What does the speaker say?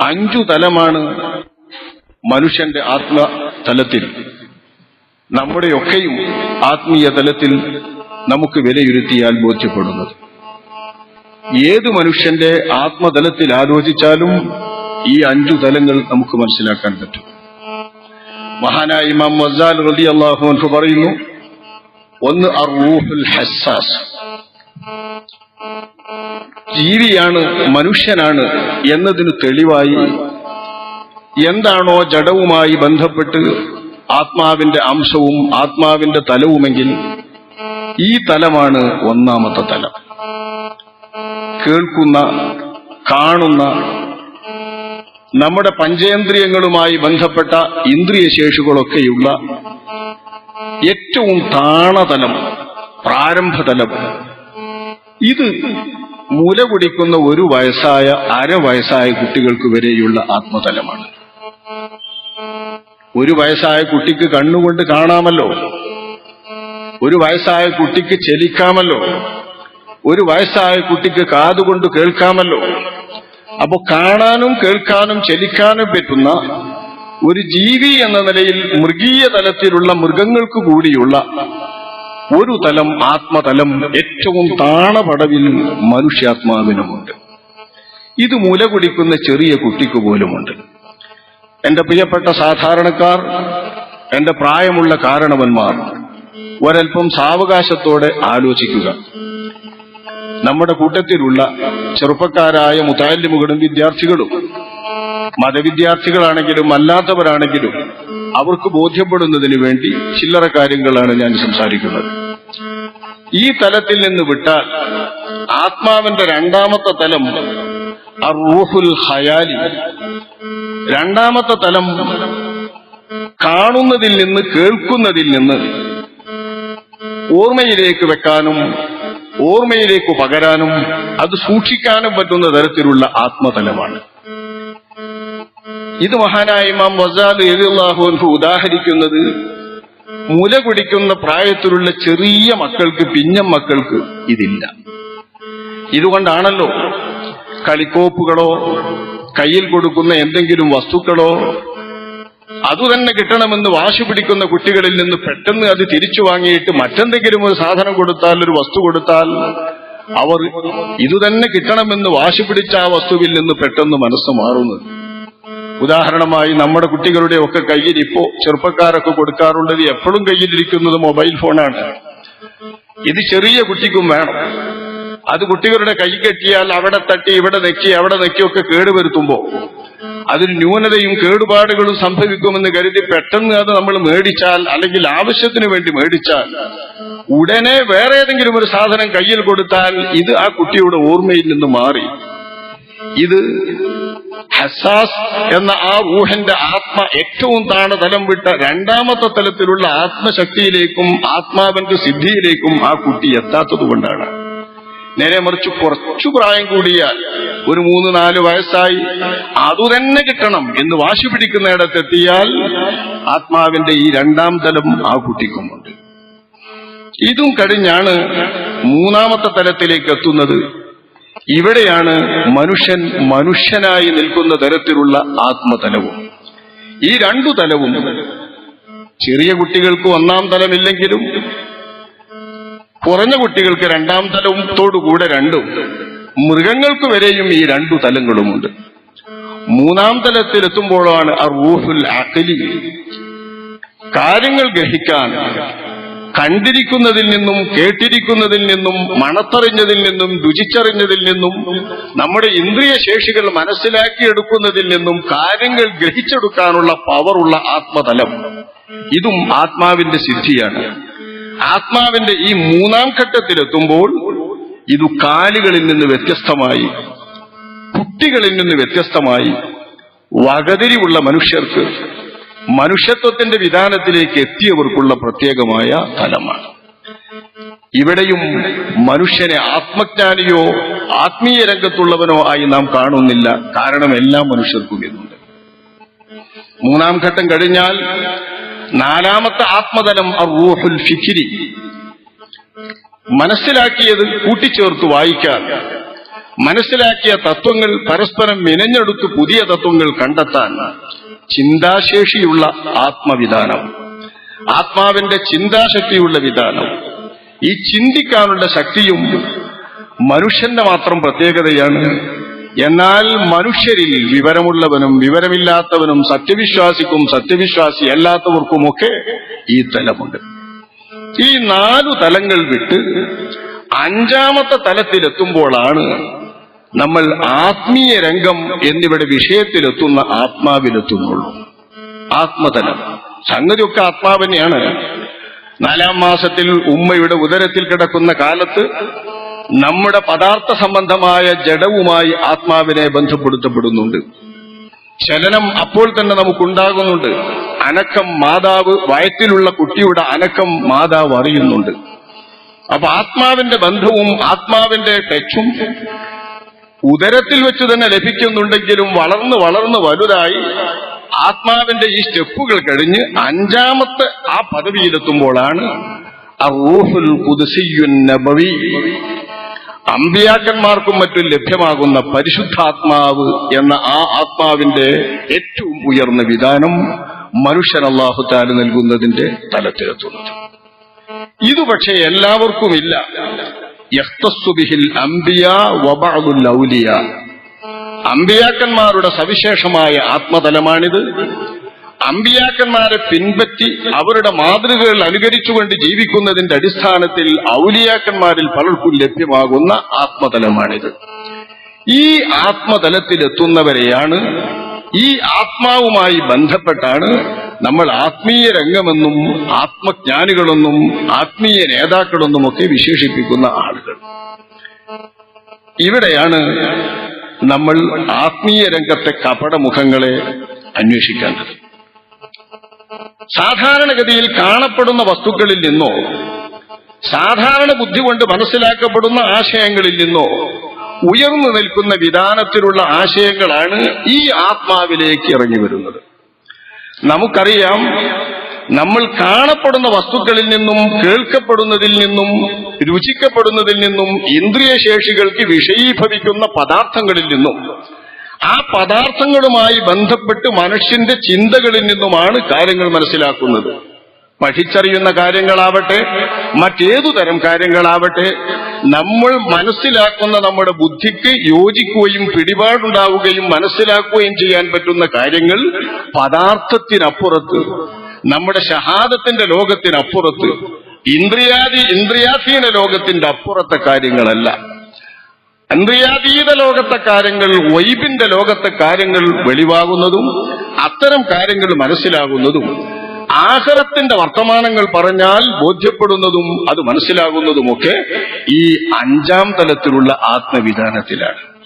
അഞ്ചു തലമാണ് മനുഷ്യന്റെ ആത്മ തലത്തിൽ. നമ്മുടെയൊക്കെയും ആത്മീയ തലത്തിൽ നമുക്ക് വിലയിരുത്തിയാൽ ബോധ്യപ്പെടുന്നത്. ഏത് മനുഷ്യന്റെ ആത്മതലത്തിൽ ആലോചിച്ചാലും ഈ അഞ്ചു തലങ്ങൾ നമുക്ക് മനസ്സിലാക്കാൻ പറ്റും. മഹാനായ ഇമാം മസാൽ റതി അള്ളാഹു പറയുന്നു ഒന്ന് അറൂഹുൽ ഹസ്സാസ്. ജീവിയാണ് മനുഷ്യനാണ് എന്നതിന് തെളിവായി എന്താണോ ജഡവുമായി ബന്ധപ്പെട്ട് ആത്മാവിന്റെ അംശവും ആത്മാവിന്റെ തലവുമെങ്കിൽ ഈ തലമാണ് ഒന്നാമത്തെ തലം. കേൾക്കുന്ന കാണുന്ന നമ്മുടെ പഞ്ചേന്ദ്രിയങ്ങളുമായി ബന്ധപ്പെട്ട ഇന്ദ്രിയശേഷികളൊക്കെയുള്ള ഏറ്റവും താണതലം പ്രാരംഭതലം. ഇത് മുല കുടിക്കുന്ന ഒരു വയസ്സായ അര വയസ്സായ കുട്ടികൾക്ക് വരെയുള്ള ആത്മതലമാണ്. ഒരു വയസ്സായ കുട്ടിക്ക് കണ്ണുകൊണ്ട് കാണാമല്ലോ. ഒരു വയസ്സായ കുട്ടിക്ക് ചെലിക്കാമല്ലോ. ഒരു വയസ്സായ കുട്ടിക്ക് കാതുകൊണ്ട് കേൾക്കാമല്ലോ. അപ്പോ കാണാനും കേൾക്കാനും ചലിക്കാനും പറ്റുന്ന ഒരു ജീവി എന്ന നിലയിൽ മൃഗീയ തലത്തിലുള്ള മൃഗങ്ങൾക്ക് കൂടിയുള്ള ഒരു തലം ആത്മതലം ഏറ്റവും താണപടവിൽ മനുഷ്യാത്മാവിനുമുണ്ട്. ഇത് മുല കുടിക്കുന്ന ചെറിയ കുട്ടിക്ക് പോലുമുണ്ട്. എന്റെ പ്രിയപ്പെട്ട സാധാരണക്കാർ എന്റെ പ്രായമുള്ള കാരണവന്മാർ ഒരൽപ്പം സാവകാശത്തോടെ ആലോചിക്കുക. നമ്മുടെ കൂട്ടത്തിലുള്ള ചെറുപ്പക്കാരായ മുതാലിമുകളും വിദ്യാർത്ഥികളും മതവിദ്യാർത്ഥികളാണെങ്കിലും അല്ലാത്തവരാണെങ്കിലും അവർക്ക് ബോധ്യപ്പെടുന്നതിന് വേണ്ടി ചില്ലറ കാര്യങ്ങളാണ് ഞാൻ സംസാരിക്കുന്നത്. ഈ തലത്തിൽ നിന്ന് വിട്ടാൽ ആത്മാവിന്റെ രണ്ടാമത്തെ തലം അറൂഫുൽ ഹയാലി. രണ്ടാമത്തെ തലം കാണുന്നതിൽ നിന്ന് കേൾക്കുന്നതിൽ നിന്ന് ഓർമ്മയിലേക്ക് വെക്കാനും ഓർമ്മയിലേക്ക് പകരാനും അത് സൂക്ഷിക്കാനും പറ്റുന്ന തരത്തിലുള്ള ആത്മതലമാണ്. ഇത് മഹാനായ ഇമാം വസാദ് എഴുതാഹുൻഹു ഉദാഹരിക്കുന്നത് മുല കുടിക്കുന്ന പ്രായത്തിലുള്ള ചെറിയ മക്കൾക്ക് പിഞ്ഞം മക്കൾക്ക് ഇതില്ല. ഇതുകൊണ്ടാണല്ലോ കളിക്കോപ്പുകളോ കയ്യിൽ കൊടുക്കുന്ന എന്തെങ്കിലും വസ്തുക്കളോ അതുതന്നെ കിട്ടണമെന്ന് വാശി പിടിക്കുന്ന കുട്ടികളിൽ നിന്ന് പെട്ടെന്ന് അത് തിരിച്ചു വാങ്ങിയിട്ട് മറ്റെന്തെങ്കിലും ഒരു സാധനം കൊടുത്താൽ ഒരു വസ്തു കൊടുത്താൽ അവർ ഇതുതന്നെ കിട്ടണമെന്ന് വാശി പിടിച്ച ആ വസ്തുവിൽ നിന്ന് പെട്ടെന്ന് മനസ്സ് മാറുന്നു ഉദാഹരണമായി നമ്മുടെ കുട്ടികളുടെ ഒക്കെ കയ്യിൽ ഇപ്പോ ചെറുപ്പക്കാരൊക്കെ കൊടുക്കാറുള്ളത് എപ്പോഴും കയ്യിലിരിക്കുന്നത് മൊബൈൽ ഫോണാണ്. ഇത് ചെറിയ കുട്ടിക്കും വേണം. അത് കുട്ടികളുടെ കൈ കെട്ടിയാൽ അവിടെ തട്ടി ഇവിടെ നെക്കി അവിടെ നെക്കിയൊക്കെ കേടുവരുത്തുമ്പോ അതിന് ന്യൂനതയും കേടുപാടുകളും സംഭവിക്കുമെന്ന് കരുതി പെട്ടെന്ന് അത് നമ്മൾ മേടിച്ചാൽ അല്ലെങ്കിൽ ആവശ്യത്തിന് വേണ്ടി മേടിച്ചാൽ ഉടനെ വേറെ ഏതെങ്കിലും ഒരു സാധനം കയ്യിൽ കൊടുത്താൽ ഇത് ആ കുട്ടിയുടെ ഓർമ്മയിൽ നിന്ന് മാറി. ഇത് ഹസാസ് എന്ന ആ ഊഹന്റെ ആത്മ ഏറ്റവും താണ തലം വിട്ട രണ്ടാമത്തെ തലത്തിലുള്ള ആത്മശക്തിയിലേക്കും ആത്മാവിന്റെ സിദ്ധിയിലേക്കും ആ കുട്ടി എത്താത്തതുകൊണ്ടാണ് നേരെ മറിച്ച് കുറച്ചു പ്രായം കൂടിയാൽ ഒരു മൂന്ന് നാല് വയസ്സായി അതുതന്നെ കിട്ടണം എന്ന് വാശി പിടിക്കുന്നിടത്തെത്തിയാൽ ആത്മാവിന്റെ ഈ രണ്ടാം തലം ആ കുട്ടിക്കുമുണ്ട്. ഇതും കഴിഞ്ഞാണ് മൂന്നാമത്തെ തലത്തിലേക്ക് എത്തുന്നത് ഇവിടെയാണ് മനുഷ്യൻ മനുഷ്യനായി നിൽക്കുന്ന തരത്തിലുള്ള ആത്മതലവും. ഈ രണ്ടു തലവും ചെറിയ കുട്ടികൾക്ക് ഒന്നാം തലമില്ലെങ്കിലും കുറഞ്ഞ കുട്ടികൾക്ക് രണ്ടാം തലത്തോടുകൂടെ രണ്ടും മൃഗങ്ങൾക്ക് വരെയും ഈ രണ്ടു തലങ്ങളുമുണ്ട്. മൂന്നാം തലത്തിലെത്തുമ്പോഴാണ് ആ റൂഹുൽ അഖലി. കാര്യങ്ങൾ ഗ്രഹിക്കാൻ കണ്ടിരിക്കുന്നതിൽ നിന്നും കേട്ടിരിക്കുന്നതിൽ നിന്നും മണത്തറിഞ്ഞതിൽ നിന്നും രുചിച്ചറിഞ്ഞതിൽ നിന്നും നമ്മുടെ ഇന്ദ്രിയ ശേഷികൾ മനസ്സിലാക്കിയെടുക്കുന്നതിൽ നിന്നും കാര്യങ്ങൾ ഗ്രഹിച്ചെടുക്കാനുള്ള പവറുള്ള ആത്മതലം. ഇതും ആത്മാവിന്റെ സിദ്ധിയാണ്. ആത്മാവിന്റെ ഈ മൂന്നാം ഘട്ടത്തിലെത്തുമ്പോൾ ഇത് കാലുകളിൽ നിന്ന് വ്യത്യസ്തമായി കുട്ടികളിൽ നിന്ന് വ്യത്യസ്തമായി വകതിരിവുള്ള മനുഷ്യർക്ക് മനുഷ്യത്വത്തിന്റെ വിധാനത്തിലേക്ക് എത്തിയവർക്കുള്ള പ്രത്യേകമായ തലമാണ് ഇവിടെയും മനുഷ്യനെ ആത്മജ്ഞാനിയോ ആത്മീയ രംഗത്തുള്ളവനോ ആയി നാം കാണുന്നില്ല. കാരണം എല്ലാ മനുഷ്യർക്കും ഇതുണ്ട്. മൂന്നാം ഘട്ടം കഴിഞ്ഞാൽ നാലാമത്തെ ആത്മതലം അറൂഹുൽ ഫിഖിരി. മനസ്സിലാക്കിയത് കൂട്ടിച്ചേർത്ത് വായിക്കാൻ. മനസ്സിലാക്കിയ തത്വങ്ങൾ പരസ്പരം മിനഞ്ഞെടുത്ത് പുതിയ തത്വങ്ങൾ കണ്ടെത്താൻ. ചിന്താശേഷിയുള്ള ആത്മവിധാനം. ആത്മാവിന്റെ ചിന്താശക്തിയുള്ള വിധാനം. ഈ ചിന്തിക്കാനുള്ള ശക്തിയും മനുഷ്യന്റെ മാത്രം പ്രത്യേകതയാണ്. എന്നാൽ മനുഷ്യരിൽ വിവരമുള്ളവനും വിവരമില്ലാത്തവനും സത്യവിശ്വാസിക്കും സത്യവിശ്വാസി അല്ലാത്തവർക്കുമൊക്കെ ഈ തലമുണ്ട്. ഈ നാലു തലങ്ങൾ വിട്ട് അഞ്ചാമത്തെ തലത്തിലെത്തുമ്പോഴാണ് നമ്മൾ ആത്മീയ രംഗം എന്നിവിടെ വിഷയത്തിലെത്തുന്ന ആത്മാവിലെത്തുന്നുള്ളൂ. ആത്മതലം. സംഗതിയൊക്കെ ആത്മാവിനെയാണ് നാലാം മാസത്തിൽ ഉമ്മയുടെ ഉദരത്തിൽ കിടക്കുന്ന കാലത്ത് നമ്മുടെ പദാർത്ഥ സംബന്ധമായ ജഡവുമായി ആത്മാവിനെ ബന്ധപ്പെടുത്തപ്പെടുന്നുണ്ട്. ചലനം അപ്പോൾ തന്നെ നമുക്കുണ്ടാകുന്നുണ്ട്. അനക്കം മാതാവ് വയറ്റിലുള്ള കുട്ടിയുടെ അനക്കം മാതാവ് അറിയുന്നുണ്ട്. അപ്പൊ ആത്മാവിന്റെ ബന്ധവും ആത്മാവിന്റെ ടച്ചും ഉദരത്തിൽ വെച്ച് തന്നെ ലഭിക്കുന്നുണ്ടെങ്കിലും വളർന്ന് വളർന്ന് വലുതായി ആത്മാവിന്റെ ഈ സ്റ്റെപ്പുകൾ കഴിഞ്ഞ് അഞ്ചാമത്തെ ആ പദവിയിലെത്തുമ്പോഴാണ് നബവി. അമ്പിയാക്കന്മാർക്കും മറ്റും ലഭ്യമാകുന്ന പരിശുദ്ധാത്മാവ് എന്ന ആ ആത്മാവിന്റെ ഏറ്റവും ഉയർന്ന വിധാനം മനുഷ്യൻ അള്ളാഹു താൽ നൽകുന്നതിന്റെ തലത്തിലെത്തുന്നത് ഇത് പക്ഷേ എല്ലാവർക്കുമില്ല. അമ്പിയാക്കന്മാരുടെ സവിശേഷമായ ആത്മതലമാണിത്. അമ്പിയാക്കന്മാരെ പിൻപറ്റി അവരുടെ മാതൃകകൾ അനുകരിച്ചുകൊണ്ട് ജീവിക്കുന്നതിന്റെ അടിസ്ഥാനത്തിൽ ഔലിയാക്കന്മാരിൽ പലർക്കും ലഭ്യമാകുന്ന ആത്മതലമാണിത്. ഈ ആത്മതലത്തിലെത്തുന്നവരെയാണ് ഈ ആത്മാവുമായി ബന്ധപ്പെട്ടാണ് നമ്മൾ ആത്മീയ രംഗമെന്നും ആത്മജ്ഞാനികളെന്നും ആത്മീയ നേതാക്കളെന്നും ഒക്കെ വിശേഷിപ്പിക്കുന്ന ആളുകൾ. ഇവിടെയാണ് നമ്മൾ ആത്മീയ രംഗത്തെ കപടമുഖങ്ങളെ അന്വേഷിക്കേണ്ടത്. സാധാരണഗതിയിൽ കാണപ്പെടുന്ന വസ്തുക്കളിൽ നിന്നോ സാധാരണ ബുദ്ധി കൊണ്ട് മനസ്സിലാക്കപ്പെടുന്ന ആശയങ്ങളിൽ നിന്നോ ഉയർന്നു നിൽക്കുന്ന വിധാനത്തിലുള്ള ആശയങ്ങളാണ് ഈ ആത്മാവിലേക്ക് ഇറങ്ങി വരുന്നത്. നമുക്കറിയാം നമ്മൾ കാണപ്പെടുന്ന വസ്തുക്കളിൽ നിന്നും കേൾക്കപ്പെടുന്നതിൽ നിന്നും രുചിക്കപ്പെടുന്നതിൽ നിന്നും ഇന്ദ്രിയ ശേഷികൾക്ക് വിഷയീഭവിക്കുന്ന പദാർത്ഥങ്ങളിൽ നിന്നും. ആ പദാർത്ഥങ്ങളുമായി ബന്ധപ്പെട്ട് മനുഷ്യന്റെ ചിന്തകളിൽ നിന്നുമാണ് കാര്യങ്ങൾ മനസ്സിലാക്കുന്നത്. പഠിച്ചറിയുന്ന കാര്യങ്ങളാവട്ടെ മറ്റേതു തരം കാര്യങ്ങളാവട്ടെ നമ്മൾ മനസ്സിലാക്കുന്ന നമ്മുടെ ബുദ്ധിക്ക് യോജിക്കുകയും പിടിപാടുണ്ടാവുകയും മനസ്സിലാക്കുകയും ചെയ്യാൻ പറ്റുന്ന കാര്യങ്ങൾ പദാർത്ഥത്തിനപ്പുറത്ത് നമ്മുടെ ഷഹാദത്തിന്റെ ലോകത്തിനപ്പുറത്ത് ഇന്ദ്രിയാദി ഇന്ദ്രിയാധീന ലോകത്തിന്റെ അപ്പുറത്തെ കാര്യങ്ങളല്ല. ഇന്ദ്രിയാതീത ലോകത്തെ കാര്യങ്ങൾ വൈബിന്റെ ലോകത്തെ കാര്യങ്ങൾ വെളിവാകുന്നതും അത്തരം കാര്യങ്ങൾ മനസ്സിലാകുന്നതും ആഹരത്തിന്റെ വർത്തമാനങ്ങൾ പറഞ്ഞാൽ ബോധ്യപ്പെടുന്നതും അത് മനസ്സിലാകുന്നതുമൊക്കെ ഈ അഞ്ചാം തലത്തിലുള്ള ആത്മവിധാനത്തിലാണ്.